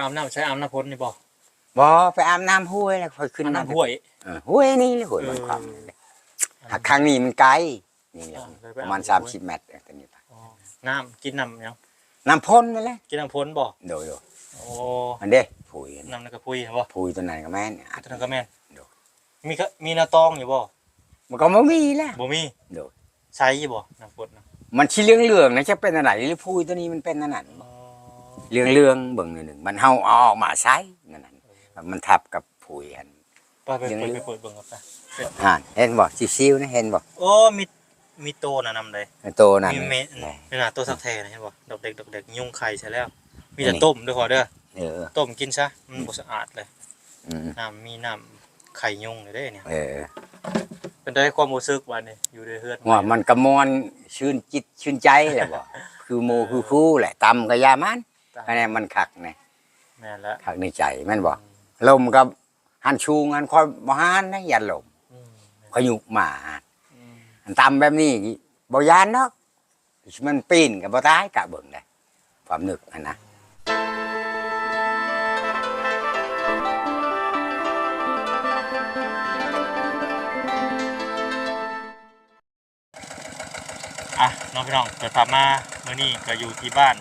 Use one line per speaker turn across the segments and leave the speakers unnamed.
อาบน้ำใช้อาบน้ำพ้นนี่บ่
บ่ไปอาบน้ำห้วยแล้วค่อยขึ้น
อาบ
มา
น้ำห้วย
เออห้วยนี่เลยห้วยมันความหักครั้งนี้มันไกลนี่แหละ
อ่าเลยไป
ประมาณ
อาบห้วย
30เมตรตอนนี้ไป
อ๋อน้ำกินน้ำยัง
น้ำพ่นนั่นแหละ
กินน้ำพ้นบ่
โดยโดย
โอ้
อันเด้ผุย
น้ำนั่นก็พุยบ่
ผุยตัวนั้นก็แม่นอัด
ตัวนั้นก็แม่น
โดด
มีก็มีนาตองอยู่บ่
มันก็บ่มีแล้ว
บ่มี
โดด
ใช้อยู่บ่น้ำพ้นนะ
มันชิเหลืองเหลืองๆนะจะเป็นอะไรหรือผุยตัวนี้มันเป็นอันนั้น
อ๋อ
เหลืองเหลืองๆเบิ่งหนึ่งมันเฮาเอาออกมาใช้นั่นน่ะมันทับกับผุยอัน
ไปไป
ยัง
ไป
เหลื
ไป
อ
เปิดเบิ่งกันไป
อ่าเห็นบ่ซิวๆนะเห็นบ่
โอ้มีมีโตน่ะนำใด
โตนั่น
มี
น่ะ
เมนี่น่ะโตสักแท้นะเห็นบ่ดอกเด็กดอกเด็กยุ่งไข่ใช่แล้ว มีแต่ต้มด้วยพอเด้อ
เออ
ต้มกินซะมันบ่สะอาดเลย
อืม
น้ำมีน้ำไข่ยุงเลยเด้เนี่ย
เออ
เป็นได้ความรู้สึกวันนี้อยู่ในเฮือน
ว่ามันกระมวลชื่นจิตชื่นใจแหละบ่คือโมคือครู่แหละตำกะยามัน อันนี้มันคักไง
แม่นแล้ว
คักในใจแม่นบ่ลมกับหันชูงหันคอยบ่หันนะยันลม
อืม
ขยุกหมา
อืม
อันตำแบบนี้บ่ยานเนาะมันปีนกับบ่ตายกะเบิ่งได้ความนึกอันนะ
อะน้องพี่น้องเกิดตามมาเมื่อนี้ก็อยู่ที่บ้าน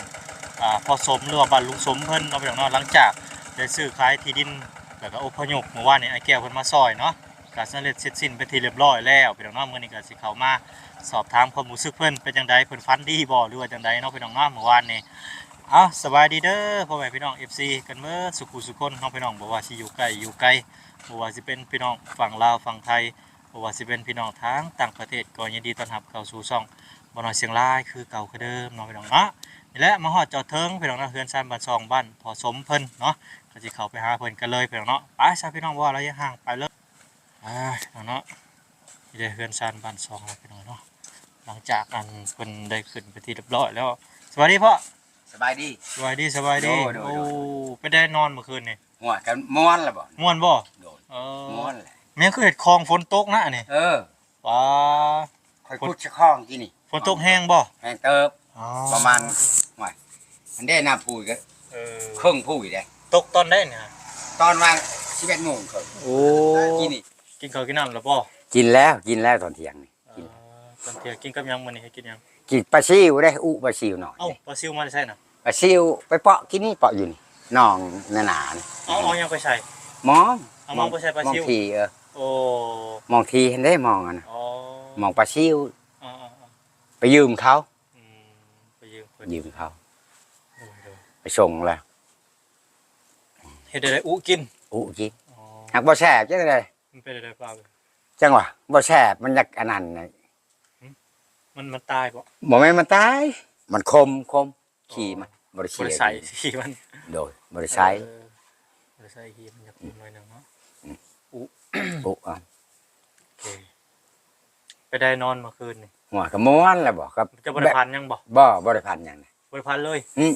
อ่าพอสมหรือว่าบ้านลุงสมเพิ่นน้องพี่น้องนาะหลังจากได้ซื้อขายที่ดินแล้วก็อพยพเมื่อวานนี้ไอ้แก้วเพิ่นมาซอยเนาะก็สำเร็จเสร็จสิ้นเป็นที่เรียบร้อยแล้วพี่น้องเนาะมื้อนี้ก็สิเข้ามาสอบถามความรู้สึกเพิ่นเป็นจังไดเพิ่นฟันดีบ่หรือว่าจังไดเนาะพี่น้องเนาะเมื่อวานนี้เอาสบายดีเด้อพ่อแม่พี่น้อง FC กันเมื่อสุขุสุคนน้องพี่น้องบอกว่าสิอยู่ไกลอยู่ไกลบอกว่าสิเป็นพี่น้องฝั่งลาวฝั่งไทยบอกว่าสิเป็นพี่น้องทางต่างประเทศก็ยินดีต้อนรับเข้าสู่ช่อง บ่น้อยเสียงลายคือเก่าคือเดิมน้องพี่น้องเนาะนี่แหละมาฮอดจอดเทิงพี่น้องเนาะเฮือนซานบ้านซองบ้านพอสมเพิ่นเนาะก็สิเข้าไปหาเพิ่นกันเลยพี่น้องเนาะไปซะพี่น้องว่าระยะห่างไปเลยอ่าเนาะนี่ได้เฮือนซานบ้านซองแล้วพี่น้องเนาะหลังจากอันเพิ่นได้ขึ้นไปที่เรียบร้อยแล้วสวัสดีพ่อ
สบายดี
สบายดีสบายดี
โดยโดย
โอ้
โด
ไปได้นอนเมื่อคืนนี่
หัวกันม่วนล่ะบ่
ม่วนบ่
โดด
เอ
ม่ว
อน
แหละ
แม่คือเห็ดคลองฝนตกนะอันนี่
เออ
ว้า
ค่อยขุดชะข้องกี่นี่
ฝ นตกแห้งบ่
แห้งเติบ
อ๋อ
ประมาณหน่อยอันเด้น้ำพูยก็
เออ
ครึ่งพูยได้
ตกตอนได้เนี่ย
ตอนวาง11โมงครึ่ง
โอ้
กินนี่
กินข้าวกินน้ำแล้วบ่
กินแล้วกินแล้วตอนเที่ยงนี่
เออตอนเที่ยงกินกับหยังมื้อนี้ให้กินหยัง
กินปลาซิวได้อุปลาซิวหน่อย
เอ้าปลาซิวมาได้ใช่น่ะ
ปลาซิวไปเปาะกินนี่เปาะอยู่นี่น้องหนาๆนี่
เอาเอาหยังไปใส่
มอง
เอามองไปใส่ปลาซิว
มองทีเออ
โอ้
มองทีเห็นได้มองอะนะ
อ๋อ
มองปลาซิว
อ๋ออ๋ออ๋อ
ไปยืมเขา
อืมไปยืมเพิ่น
ยืมเขา
โดยโดย
ไปส่งแล้ว
เฮ็ดได้ได้อุกิน
อุกิน
อ๋อ
หักบ่แซ่บจังได๋
มันเป็นได้ปลาเว้ย
จังหวะบ่แซ่บมันอยากอันนั้นน่ะ
มันมันตายบ่
บ่แม่นมันตาย มันคมคมขี่มันบ่ได้
บ่
เสีย
ได้ใส่ที่มัน
โดยบ่ได้ใช้
เออบ่ได้ใส่หีมันอยากกินหน่อยหนึงเนาะ
อุอะ
โอเค ไปได้นอนเมื่อคืนนี่
หัวก็ม้วนแล้วบ่ครับ
จะบริพันธ์ยังบ่
บ่บ่ได้พันหยังนะ
บริพันธ์เลย
อืม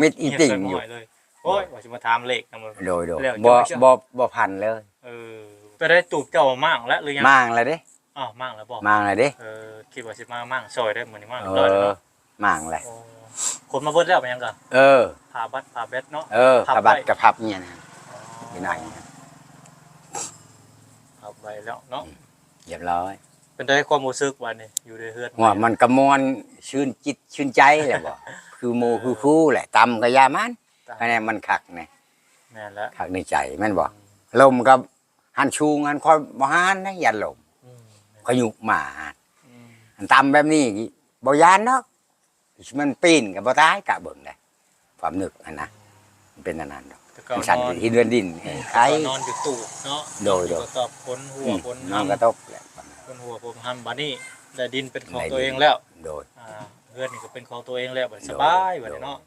มิดอีติ่ง
เงีบ
อยู่
ใส่หม้เลยโอ้ยว่าสิมาถามเลขนะมึง
โดยโดย
แล้ว
บ่
จะไม่เชื่อ
บ่บ่พันเลย
เออไปได้ตูบเจ้ามั่งแล้วหรือยัง
มางเลยเด้
อ้าวมั่งแล้วบ่
มางเลยเด้
เออคิดว่าสิมามั่งซอยได้เหมือนนี่มั่ง
เอ
เรียบร้อยแล้ว
อ
เนาะ
มางเลย
โอ้คนมาเบิดแล้วไปยังก็
เออ
พาบัตรพาเบ็ดเนาะ
เออ
พับ
กระบัด
ไว้
กระพับเนี่ยนะอยู่ไหนนะ
พาไปแล้วเนาะ
เรียบร้อย
เป็นได้ความรู้สึกวันนี้อยู่ในเฮือน
ว่ามันกระมวลชื่นจิตชื่นใจแหละบ่ คือโมคือครู่แหละตำกะยามันอันนี้มันคักไง
แม่นแล้ว
คักในใจแม่นบ่ลมกับหันชูงหันคอยบ่หันนะยันลม
อืม
ขยุกหมา
อืม
อันตำแบบนี้บ่ยานเนาะมันปีนกับบ่ตายกะเบิ่งได้ความนึกอันนะมันเป็นอันนั้นดอก
แต่ก็
มันสั่น
นอน
ที่เดือนดินเอ้ยใคร
นอนอยู่ตู้เนาะ
โดยโดย
ก็ตอบพ้นหัว
อืม
พ้น
นอน
ห้ำ
กระตก แหละ
พ้นหัวพ้นห้ำบัดนี้ได้ดินเป็นของ
ได้ดิน
ตัวเองแล้ว
โดย
อ่าเพื่อนนี่ก็เป็นของตัวเองแล้วบัดนี้
โด
ส
ย
บายบัด
โด
นี้
ย
เนาะ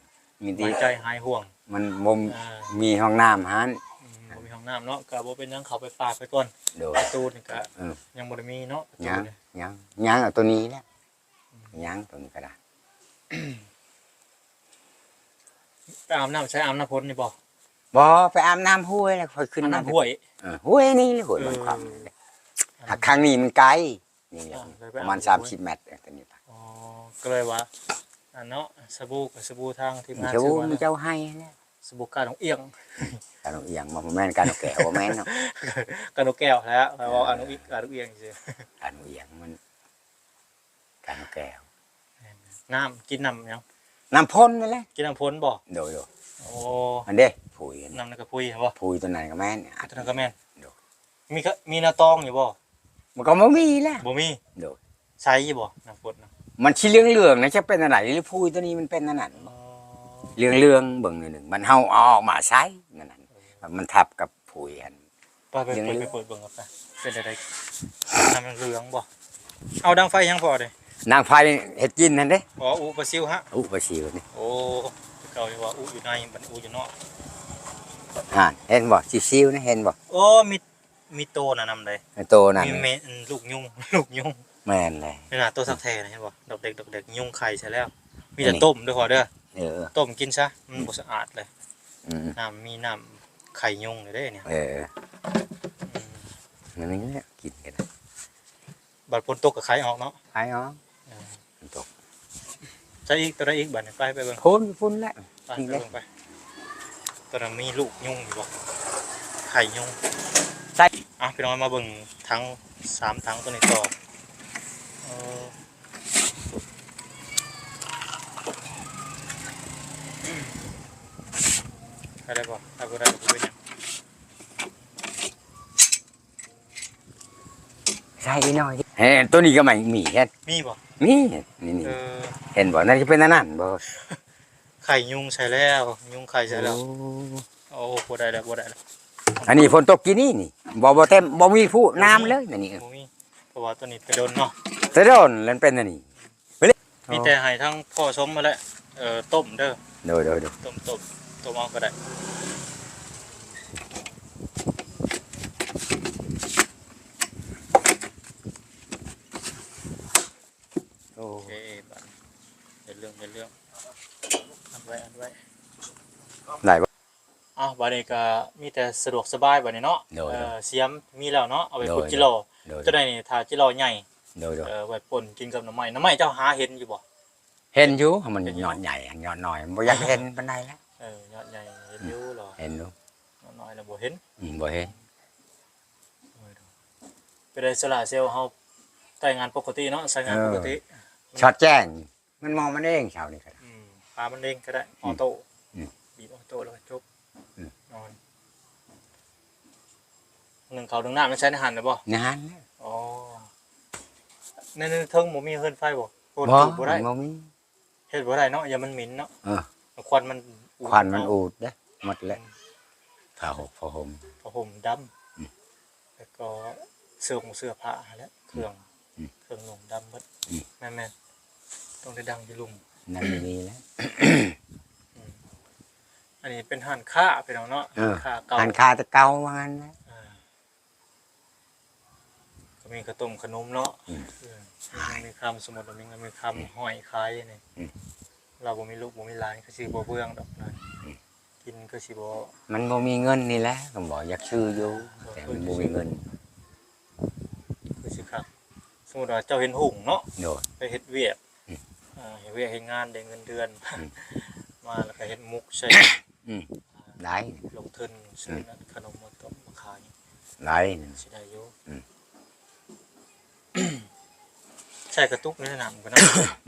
มี
หา
ที่
ยใจหายห่วง
มันบ่ม
อ่า
มีห้องน้ำหัน
อืมบ่มีห้องน้ำเนาะก็บ่เป็นหยังเขาไปฝากไปก่อน
โดย
ประตูนี่ก็
เออ
ยังบ่ได้มีเนาะประตู
ยัง
นี่
ยังยังเอาตัวนี้แหละยังตัวนี้ก็ได้
ไปอาบน้ำใช้อาบน้ำพ้นนี่บ่
บ่ไปอาบน้ำห้วยแล้วค่อยขึ้น
อาบ
มา
น้ำห้วย
เออห้วยนี่เลยห้วยมันความนี่แหละหักครั้งนี้มันไกลนี่แหละ
อ่าเลยไป
ประมาณ
อาบห้วย
30เมตรตัวนี้ไป
อ๋อก็เลยว่าอันเนาะสบู่กับสบู่ทางทีมงาน
เจ้า
ซื้อมา
มันเจ้าให้แล้ว
สบู่กาดองเอียง
การเอาเอียงมาบ่แม่นการเอาแก้วบ่แม่นเนาะ
กาดองแก้วแล้วแล้วเอาอันนองอีกกาดองเอียงซื่อ
การเอาเอียงมันการเอาแก้ว
น้ำกินน้ำยัง
น้ำพ่นนั่นแหละ
กินน้ำพ้นบ่
โดยโดย
โอ้
อันเด้ผุยอันนี้
น้ำนั่นก็พุยบ่
ผุยตัวนั้นก็แม่นอัด
ตัวนั้นก็แม่น
โดด
มีก็มีนาตองอยู่บ่
มันก็บ่มีแล้ว
บ่มี
โดย
ใช้อยู่บ่น้ำพ้นนะ
มันชิเหลืองเหลืองๆนะจะเป็นอะไรหรือพูยตัวนี้มันเป็นอันนั้น
อ๋อ
เหลืองเหลืองๆเบิ่งหนึ่งมันเฮาเอาออกมาใช้นั่นน่ะมันทับกับผุยอัน
ไปไป
ยัง
เปิด
เหลื
ไป
อง
เปิดเบิ่งครับไปเป็นอะไรน้ำมันเหลืองบ่เอาดังไฟยังพอเด้
นางไฟเฮ็ดกินนั่นเด้
อ๋ออูปลาซิวฮะ
อุปชีวนี่
โอ้เก่าอยู่ว่าอูอยู่ในบัดอูอยู่นอก
อ่าเห็นบ่ซิวๆนะเห็นบ่
โอ้มี มีโตน่ะนำเลย
ไอ้โตนั่น
มีเมนลูกยุงลูกยุง
แม่นเลย
นี่น่ะตัวสักแท้นะเห็นบ่ดอกเด็กดอกเด็กยุงไข่ใช่แล้ว มีแต่ต้มด้วยพอเด้อ
เออ
ต้มกินซะมันบ่สะอาดเลย
อืม
น้ำมีน้ำไข่ยุงเลยเด้เนี่ย
เออ
อืม
มันนี่แหละกินกัน
บัดฝนตกก็ไข่ออกเนาะ
ไอ้อ๋อ
เออ
มันตก
ใช่อีกตัวใดอีกบัดนี้ไปไปเบิ่ง
พุ่นพุ่นแล้ว
ไปไปเบิ่งไปตัวนั้นมีลูกยุงอยู่บ่ไข่ยุง
ใช่
อะพี่น้องมาเบิ่งทั้งสามทั้งตัวนี้ต่อเออไปได้บ่ถ้าบ่ได้ก็บ่เป็นหยัง
ใช่อีน้อยเฮ้ตัวนี้ก็ไม่มีเห็น
มีบ่
มีนี่นี่
เออ
เห็นบ่นั่นจะเป็นอันนั้นบ่
ไข่ยุงใช่แล้ว ยุงไข่ใช่แล้ว
โอ้
โอ้บ่ได้แล้วบ่ได้แล้ว
อันนี้ฝนตกกี่นี่นี่บ่บ่เต็มบ่มีผู้น้ำเลยนั่นนี่
บ่มีเพราะว่าตัวนี้ไปโดนเนาะ
แต่โดนแล้วเป็นอันนี้ไปเลย
มีแต่ให้ทั้งพ่อชมมาแล้วเอ่อต้มเด้อ
โดยโดยโดย
ต้มต้มต้มเอาก็ได้
โอ้
โอเคบัดเป็นเรื่องเป็นเรื่องอันไว้อันไว้
ได้บ่
อ้าวบัดนี้ก็มีแต่สะดวกสบายบัดนี้เนาะ
โดย
เอ่อเสียมมีแล้วเนาะเอาไป
โดย
พุดกิโล
โดย
จะได้นี่ถ้ากิโลใหญ่
โดยโดย
เอ่อไว้ป่นกินกับหน่อไม้หน่อไม้เจ้าหาเห็นอยู่บ่
เห็นอยู่มันหยอดใหญ่หยอดน้อยบ่อยากเห็นปานใดแล้ว
เออยอดใหญ่เห็นอยู่เหรอ
เห็นอยู่
น้อยแล้วบ่เห็น
อืมบ่เห็น
ไปได้สละเซลล์เฮาใช้งานปกติเนาะใช้งานปกติ
ช็อตแจ้ง มันมองมันเองเช้านี่ก็ได้
อืมปลามันเด้งก็ได้ออโต้
อืม
บีบออโต้แล้วก็จบ
อืม
นอน หนึ่งเขาวหนึ่งหน้ามันใช้ในหันเลยบ่
นานแล้ว
อ๋อในในเทิงบ่มีเฮือนไฟบ่โคตร
บ่
จุบ่ได้
บ่มี
เฮ็ดบ่ได้เนาะอย่ามันเหม็นเนาะ
เออ
ควันมันด
ควันมัน
เา
อูดเด้หมดแล้วผ้าหกผ้าห่ม
ผ้าห่มดำ
อืม
แล้วก็เสื้อของเสื้อผ้าและเครื่อง
อืม
เครื่องนุ่งดำเบิด
อืม
แม่นๆต้องได้ดังอยู่ลุม
นั่นไม่มีแล้ว
อันนี้เป็นห่านค้าไปแล้วเนาะ
เออ
ค้าเก่า
หันคาแตะเก่าว่างั้นนะ
อ่าก็ มีข้าวต้มขนมเนาะ
อืม
เออมีคำสมุดมีมีคำห้อยคล้ายนี่
อืม
เราบ่มีลูกบ่มีหลานก็สิบ่เบื่องดอกนะกินก็สิบ่
มันบ่มีเงินนี่แหละก็บอกอยากซื้ออยู่แต่มันบ่มีเงิน
คือสิครับสมมุติว่าเจ้าเห็นหุ่งเนาะ
โดด
ไปเฮ็ดเวียก
อืม
อ่าเฮ็ดเวียกเฮ็ดงานได้เงินเดือน
อืม
มาแล้วก็เฮ็ดมุกใช่
อืมได้
ลงทุนซื้อนั้นขนมมาต้มมาขาย
ได้นั่น
สิได้อยู่
อืม
ใส่กระตุกในสนามกันเนาะ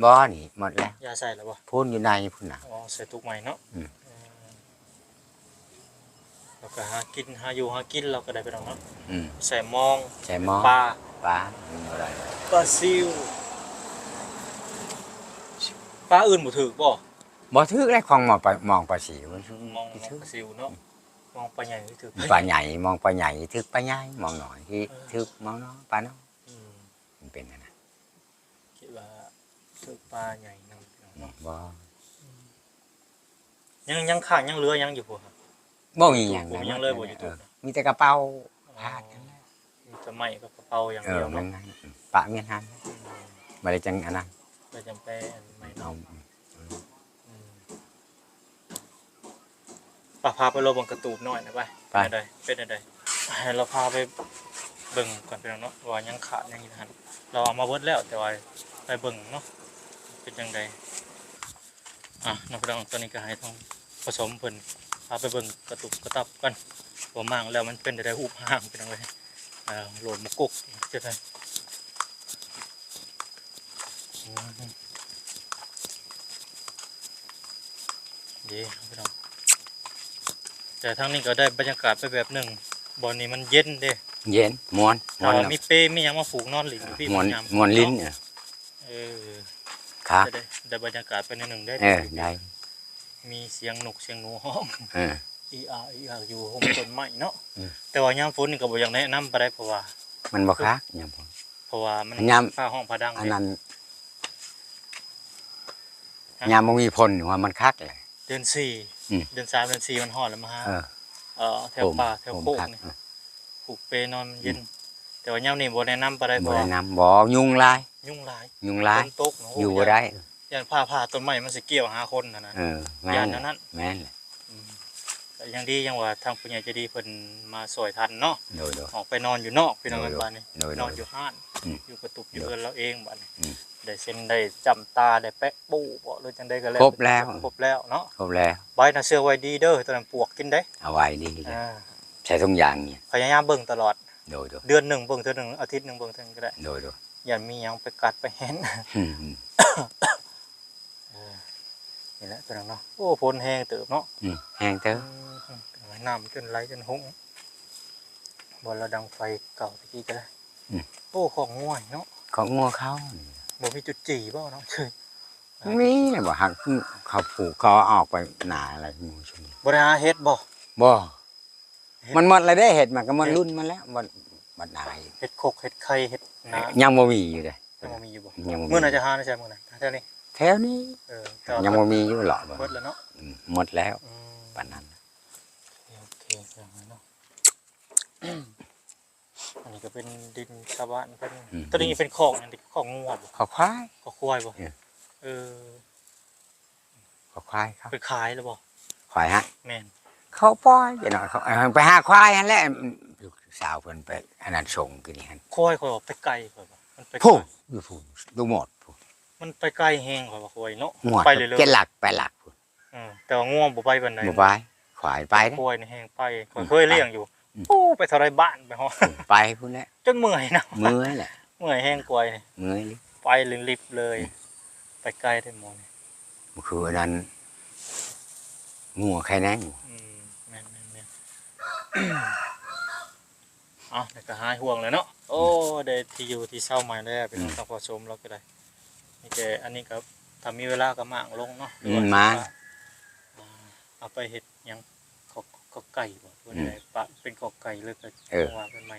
บ่นี่หมดแล้ว
ยาใส่แล้วบ่
พูนอยู่ในพุ่นน่ะ
อ๋อใส่ตุกใหม่เนาะ
อืม
เออแล้วก็หากินหาอยู่หากินเราก็ได้ไปแล้วเนาะ
อืม
ใส่มอง
ใช่หมอ
ปลา
ปลามันบ่ได้
ปลาซิวปลาอื่นบ่ถือบ่
บ่ถือได้ของมองไปมองปลาสีมัน
มอง
ถือ
ปลาซิวเนาะมองปลาใหญ่ที่ถือ
ปลาใหญ่มองปลาใหญ่ถือปลาใหญ่มองหน่อยที่ถือมองน้อยปลาน้อย
อืม
มัน เป็นอันนั้น
คิดว่าถือปลาใหญ่นำเนาะ
บ่
ยังยังข้างยังเหลือยังอยู่บ่ครับ
บ่มีหยัง
บ่มีหยังเลยบ่อยู่
เอ
ตุก
อมีแต่กระเป๋าพาดนั่นแหละ
มีแต่ไม้กับกระเป๋าอย่าง
เอ
เดี
อ
ยว
มัน
เนาะ
นั่นปะเมียนหัน
อืม
บ่ได้จังอันนั้น
ไปจำเป็นไม้
เอา
เนาะอืมปะพาไปโลบังกระตูบหน่อยนะไป
ไป
เป็นอะไรเป็นอะไรให้เราพาไป เบิ่งก่อนเป็นเนาะว่ายังขาดยังอยู่หันเราเอามาเบิดแล้วแต่ว่าไปเบิ่งเนาะเป็นยังไงอะนักร้องตอนนี้ก็ให้ต้องผสมเพิ่นพาไปเบิ่งกระตุกกระตับกันหัวมั่งแล้วมันเป็นได้หูห่างพี่น้องเลยอ่าโหลดมะกุกจะได้อืมดีพี่น้องแต่ทั้งนี้ก็ได้บรรยากาศไปแบบหนึ่งบอนนี้มันเย็นเด้
เย็นมวนม
แต่
วน
ว่ามีเป้มีหยังมาผูกนอนหลินอยู่พี่
มวน
ยาม
มวนลิ้นเนี่ย
เออ
ครับ
จะได้ได้บรรยากาศไปในหนึ่งได้
เออได้
มีเสียงนกเสียงหนูห้อง
เออ
อีอาอีอาอยู่ห้องต้นไม้เนาะ
อืม
แต่ว่ายามฝนนี่ก็บ่อยากแนะนำไปได้เพราะว่า
มันบ่คักหยังบ่
เพราะว่ามัน
ยาม
ฟ้าห้องผาดัง
อัน
เด้
นั้น
ฮะ
ยามบ่มีพลว่ามันคักเลย
เดือนสี่
อืม
เดือนสามเดือนสี่มันฮ้อนแล้วมาฮะ
เออ
เอ่อแถวป่าแถว
ผม
โคก
คัก
นี่ ผูกเปนอนเย็น แต่ว่ายามนี้บ่แนะนำไปได้เพ
บ่
ราะ
ได้
ว่า
นํบ่ยุงลาย
ยุ่งหลาย
ยุงลาย
ฝนตกเนาะ
อยู่บ่ได้
ย่านผ้าผ่าต้นไม้มันสิเกี่ยวหาคนน่ะนะ
เออแม่
ย่าน
น
นั้นนั้น
แม่นแหละ
อืมแต่ยังดียังว่าทางผู้ใหญ่ใจะดีเพิ่นมาซอยทันเนาะ
โดยโดย
ออกไปนอนอยู่นอกพี่น้องกัน
โดย
บ้านนี้
โดย
น
โด
อน
ย
อยู่ห้าน
อืม
อยู่กระตุกอยู่เรือนเราเองบ้านนี้
อืม
ได้เส้นได้จำตาได้แปะปูบ่หรือจังได้ก็แล้ว
ครบแล้ว
ครบแล้วเนาะ
ครบแล้ว
ไว้น่ะเสื้อไว้ดีเด้อตอนนั้นปวกกินได้
เอาไว้ดีเลย
อ่า
ใช้ทุกอย่างเนี่ย
พยายามเบิ่งตลอด
โดยโดย
เดือนหนึ่งเบิ่งเทื่อหนึงอาทิตย์หนึงเบิ่งเทื่อหนึงก็ได้
โดยโดย
อย่ามีหยังไปกัดไปเห็น
อืมอืม
นี่แหละตัวนั้นเนาะโอ้ฝนแห้งเติบเนาะ
อืมแห้งเต้อ
อืมน้ำจนไหลจนหุ้งบนระดังไฟเก่าตะกี้ก็ได้โอ้ของง่วยเนาะ
ของงัวเขา
บ่มีจุดจีบ่เนาะเฉย
มีนะบ่หักเขาผูกเขาออกไปหนาอะไรงูช่วงนี้
บ่ได้หาเฮ็ดบ่
บ่
เฮ็ด
มันหมดอะไรได้เห็ดมันก็หมดรุ่นมาแล้วมันบัดนาย
เฮ็ดโคกเฮ็ดไข่เฮ็ดนา
ยังบ่มีอยู่เลย
ยังบ่มีอยู่บ่
ยังบ่มี
มื้อน่าจะหาได้ใช่มื้อนั้นแถวนี้
แถวนี้
เออแต่ว่า
ยังบ่มีอยู่หรอก
เบิดแล้วเนาะ
อืมหมดแล้ว
อืม
ปานนั้น
โอเคอย่างนั้นเนาะอันนี้ก็เป็นดินชาวบ้านเพิ่นตัวนี้เป็นของอันนี้ของงัวบ่
เขาควาย
ของควายบ่
เออ
เออ
เขาควายครับ
ไปขายแล้วบ่
ควายฮะ
แม่น
เขาปล่อยอย่าหน่อยเขาเอาไปหาควายนั่นแหละลูกสาวเพิ่นไปอันนั้นส่งกินนี่หั่น
ควายข่อยบอกไปไกลข่อยบ่มันไปไกล
ผู้อยู่ผู้ดูหมดผู้
มันไปไกลแฮงข่อยว่าควายเนาะ
หมด
ไปเลยเลย
เจ็ดหลักไปหลักผู้
เออแต่ว่าง่วงบ่ไปปานใด
บ่ไปควายไปเด้
ควายนี่แฮงไปข่อย
อืม
เคยเลี้ยงอยู่
อืม
โอ้ไปเท่าไรบ้านไปฮอด
ไปพุ่นแหละ
จนเมื่อยนะ
มื้อแหละ
เมื่อยแฮงควายนี่
มื้อนี่
ไปลิบๆเลยไปไกลได้หมดนี่
มันคืออันนั้นงัวใครแน่ง
อืมแม่นแม่นๆ เอาแต่ก็หายห่วงเลยเนาะโอ้ได้ที่อยู่ที่เช่าใหม่แล้วเป็นต้องพอชมแล้วก็ได้นี่แต่อันนี้ก็ถ้ามีเวลาก็มางลงเนาะหรือว่า
มา
อ่าเอาไปเฮ็ดหยังขอกขอกไก่บ่ว่าได้ปะเป็นขอกไก่เลยก็
เออ
ว่าเป็นใหม่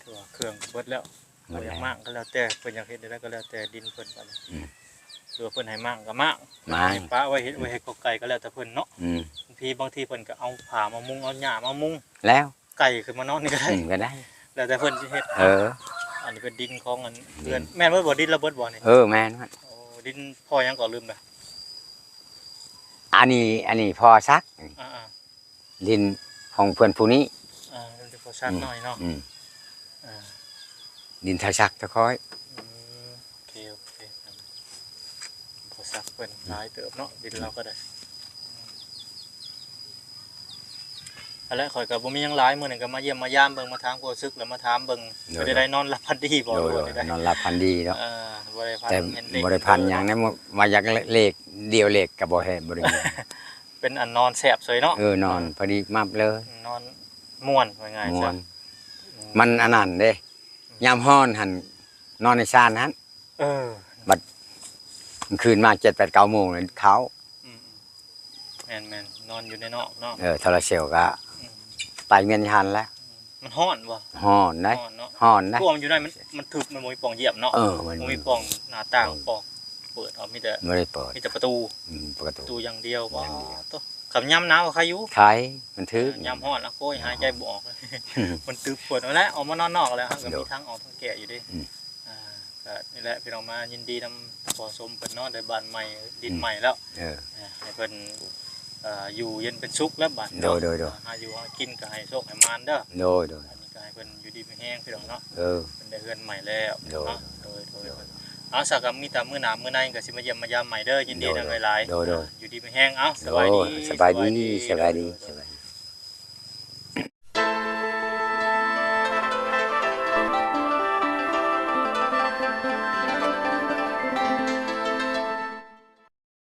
ถือว่าเครื่องเบิดแล้ว
หม
บ่
ด
อ
แล้
ยาวกมากก็แล้วแต่เพิ่นอยากเฮ็ดได้ก็แล้วแต่ดินเพิ่นบัดนี้
อืม
หรือว่าเพิ่นให้มากก็มาก
มาก
ให้ป้าไว้เฮ็ดไว้เฮ็ดขอกไก่ก็แล้วแต่เพิ่นเนาะ
อืม
บางทีบางทีเพิ่นก็เอาผ้ามามุงเอาหญ้ามามุง
แล้ว
ไก่ขึ้นมานอนนี่ก็ได้
อืมก็ได้
แล้วแต่เพิ่นสิเฮ็ด
เออ
อันนี้เป็นดินของอันเรือนแม่นว่าบ่ดินระเบิดบ่นี่
เออแม่นมัน
โอ้ดินพอยังก็ลืมไป
อันนี้อันนี้พอซัก
อ่า
ดินของเพื่อนผู้นี้
ๆอ่าดินพอชัดหน่อยเนาะ
อืม
อ่า
ดินทาซักตะคอย
อืมโอเคโอเคพอ สักเพิ่นหลายเติบเนาะดินเราก็ได้อันแรกข่อยก็บ่มีหยังหลายมื้อนึงก็มาเยี่ยมมายามเบิ่งมาถามความรู้สึกแล้วมาถามเบิ่งบ่ได้ได้นอนหลับพันดีบ่
โดย
บ่
โดย
ได้ได้
นอนรับพันดีเนาะ
อ่าบ่ได้พัน
แต่
เห็นเด็ก
บริพันธ์อย่างนั้นมาจากเลขเดียวเลขกับบ่เห็นบริมี
เป็นอันนอนแสบสวยเนาะ
เออนอนพอดีมับเลย
นอนม่วนว่าไง
ม่ว
จ้ะ
นมันอันนั้นเด้ยามฮ้อนหันนอนในชานนั้น
เออ
คืนมาเจ็ดแปดเก้าโมงเลยเขา
อืมๆแม่นแม่นนอนอยู่ในนอกเนาะ
เออโทรเซลก็
อืม
ไปเมียนชันแล้ว
มันฮ้อนบ่
ฮ้อนได้
ฮ้อนเนาะ
ฮ้อนได้
พวกมันอยู่ได้มันมันทึบมันบ่มีปล่องเหยียบเนาะ
เออมัน
บ่มีปล่องหน้าต่างปล่องเปิดเอามีแต่
ไม่ได้เปิด
มีแต่ประตู
อืมประ
ประ
ตู
ตูอย่างเดียว
อ
ว้า
ย่างเดียว
ตัวคำย่ำหนาวก็ใครอยู่
ไทยมันทึก
ย่ำฮ้อนแล้วโอ้ยหายใจบ่ออกเลยมันตึบปวดเอาแล้วออกมานอนนอกแล้วฮะก็
โด
มี
ด
ทั้งออกทั้งแก่อยู่ดิ
อืม
อ่าก็นี่แหละพี่น้องมายินดีนำ พอสมเพิ่นเนาะได้บ้านใหม่ดินใหม่แล้ว
เออ
อ่าให้เพิ่นเอ่ออยู่เย็นเป็นสุขแล้วบัด
โดยโดยโดย
หาอยู่หากินก็ให้โชคให้มานเด้อ
โดยโดย
อันนี้ก็ให้เพิ่นอยู่ดีมีแห้งพี่น้องเนาะ
เออ
เพิ่นได้เฮือนใหม่แล้ว
โดย
เนาะโดยโดย
โดย
อเอาสักกับมีแต่มื้อหน้ามื้อในก็สิมาเยี่ยมมายามใหม่เด้อยินดีนำหลายๆ
โดยโดย
อยู่ดีมีแห้งเอ้าส
โด
บาย
ย
ดี
สบายดีสบายดีสบายดี